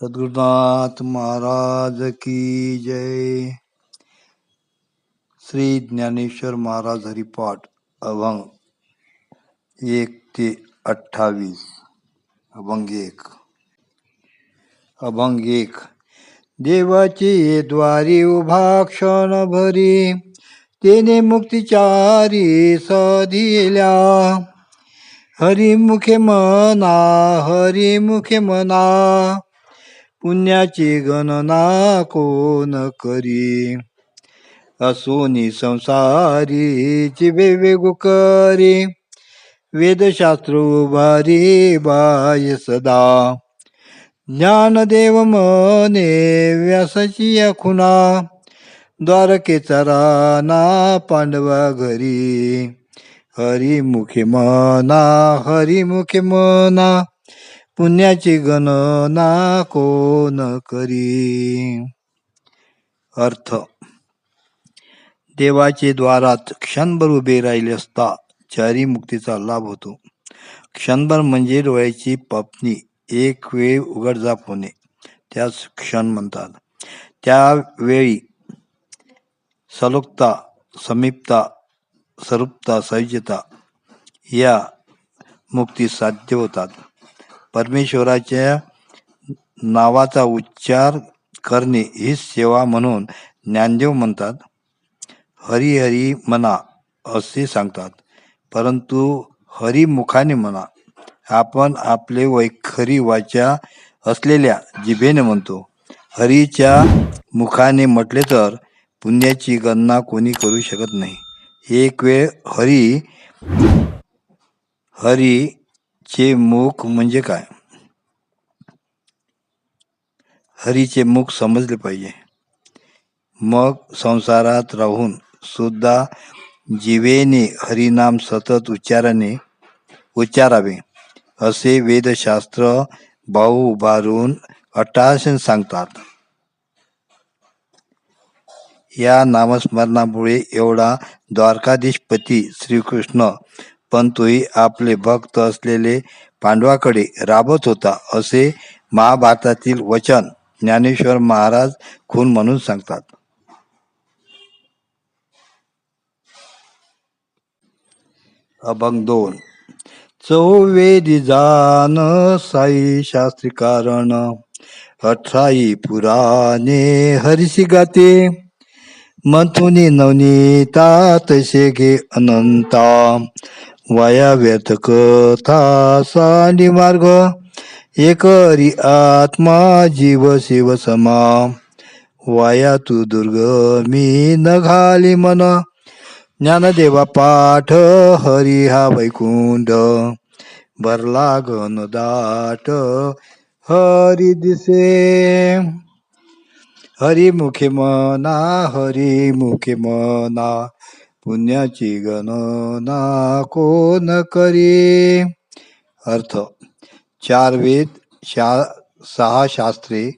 सद्गुरुनाथ महाराज की जय। श्री ज्ञानेश्वर महाराज हरिपाठ अभंग एक ते अठ्ठावीस अभंग एक। अभंग एक देवाची द्वारी उभा क्षण भरी तेने मुक्तिचारी दिल्या हरिमुखे मना हरिमुखे मना पुण्याची गणना कोण करी? असोनी संसारी जिवे वेगु करी. वेदशास्त्र उभारी बाय सदा. ज्ञानदेव मने व्यासाची या खुना द्वारकेचा राणा पांडवा घरी. हरिमुखे मना हरिमुखे मना. पुण्याची गणना कोण करी? अर्थ देवाचे द्वारात क्षणभर उभे राहिले असता चारी मुक्तीचा लाभ होतो. क्षणभर म्हणजे डोळ्याची पपनी एक वेळ उघडझाप होणे त्यास क्षण म्हणतात. त्यावेळी सलोकता समीपता सरूपता सहिष्यता या मुक्ती साध्य होतात. परमेश्वराच्या नावाचा उच्चार करणे ही सेवा म्हणून ज्ञानदेव म्हणतात. हरी हरी म्हणा असे सांगतात. परंतु हरिमुखाने म्हणा. आपण आपले वैखरी वाचा असलेल्या जिभेने म्हणतो. हरीच्या मुखाने म्हटले तर पुण्याची गणना कोणी करू शकत नाही. एक वेळ हरी हरी हरीचे मुख म्हणजे काय? हरीचे मुख समजले पाहिजे. मग संसारात राहून सुद्धा जीवेने हरिनाम सतत उच्चाराने उच्चारावे असे वेदशास्त्र भाऊ उभारून अट्टासन सांगतात. या नामस्मरणामुळे एवढा द्वारकाधीशपती श्रीकृष्ण पण तोही आपले भक्त असलेले पांडवाकडे राबत होता असे महाभारतातील वचन ज्ञानेश्वर महाराज खून म्हणून सांगतात. अभंग दोन. चौवेदी जान साई शास्त्री कारण अठराई पुराणे हरिसी गाते. मथुनी नवनीता तसे घे अनंता वाया व्यर्थ कथा सांडी मार्ग. एकरी आत्मा जीव शिव समा. वाया तू दुर्गमी न घाली मन. ज्ञानदेवा पाठ हरी हा वैकुंठ. भरला गन दाट हरी दिसे. हरी मुखे मना हरी मुखे मना. पुण्याची गणना कोण करी अर्थ चार वेद शा सहा शास्त्रे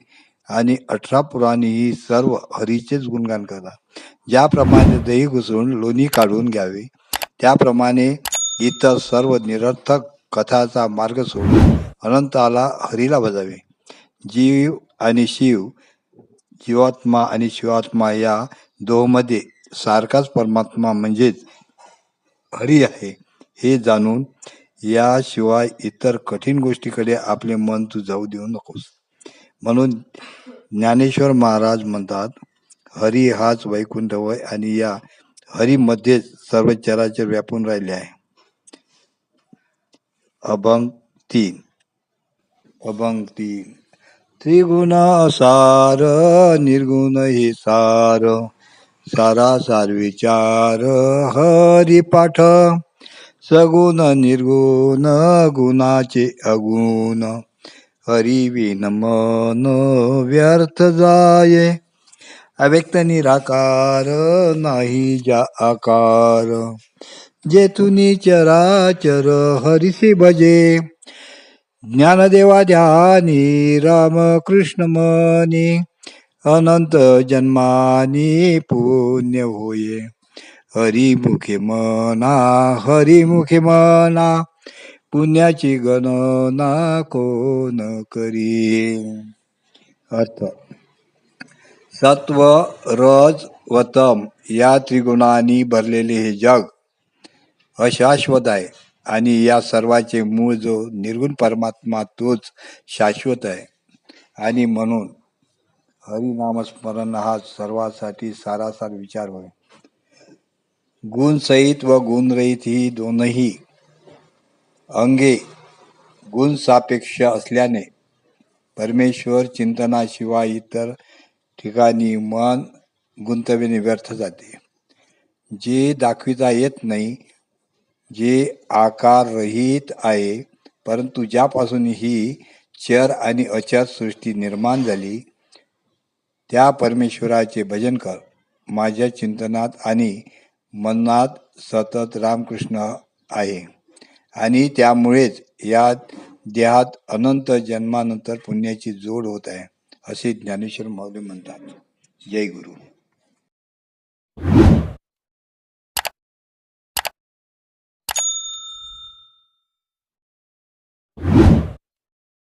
आणि अठरा पुराणे ही सर्व हरीचेच गुणगान करतात. ज्याप्रमाणे दही घुसळून लोणी काढून घ्यावे त्याप्रमाणे इतर सर्व निरर्थक कथाचा मार्ग सोडून अनंताला हरीला बजावे. जीव आणि शिव जीवात्मा आणि शिवात्मा या दोमध्ये सारखाच परमात्मा म्हणजेच हरी आहे हे जाणून याशिवाय इतर कठीण गोष्टीकडे आपले मन तू जाऊ देऊ नकोस. म्हणून ज्ञानेश्वर महाराज म्हणतात हरी हाच वैकुंठ वय आणि या हरीमध्येच सर्व चराचर व्यापून राहिले आहे. अभंग तीन. अभंग तीन. त्रिगुण सार निर्गुण हे सार. सारा सार विचार हरिपाठ. सगुण निर्गुण गुणाचे अगुण. हरिविन मन व्यर्थ जाये. अव्यक्त निराकार नाही जा आकार. जेथुनी चराचर हरिसी भजे. ज्ञानदेवा ध्यानी राम कृष्ण मनी. अनंत जन्मानी पुण्य होये. हरिमुखे मना हरिमुखे मना पुण्याची गणना कोण करी अर्थ सत्व रज व तम या त्रिगुणांनी भरलेले हे जग अशाश्वत आहे आणि या सर्वाचे मूळ जो निर्गुण परमात्मा तोच शाश्वत आहे. आणि म्हणून हरिनामस्मरण हा सर्वासाठी सारासार विचार होय. गुणसहित व गुणरहित ही दोनही अंगे गुण सापेक्ष असल्याने परमेश्वर चिंतनाशिवाय इतर ठिकाणी मन गुंतविणे व्यर्थ जाते. जे दाखविता येत नाही जे आकार रहित आहे परंतु ज्यापासून ही चर आणि अचर सृष्टी निर्माण झाली त्या परमेश्वराचे भजन कर. माझ्या चिंतनात आणि मनात सतत रामकृष्ण आहे. आणि त्यामुळेच या देहात अनंत जन्मानंतर पुण्याची जोड होत आहे असे ज्ञानेश्वर माऊली म्हणतात. जय गुरु.